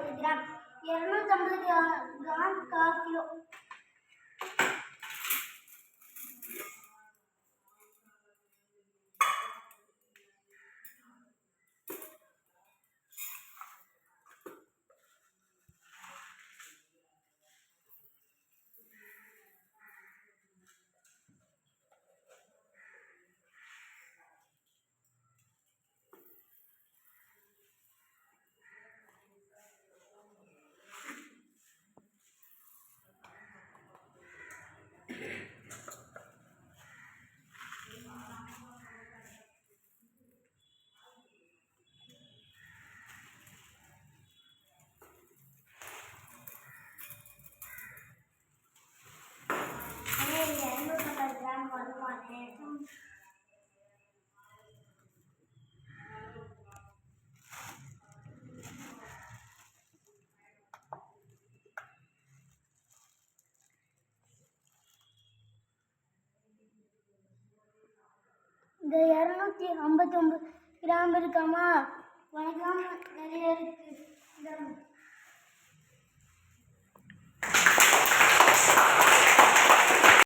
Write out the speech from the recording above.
கொடுக்கிறோம் இருநூற்றம்பது gram coffee இந்த இரநூத்தி ஐம்பத்தி ஒம்பது கிராம் இருக்காமா?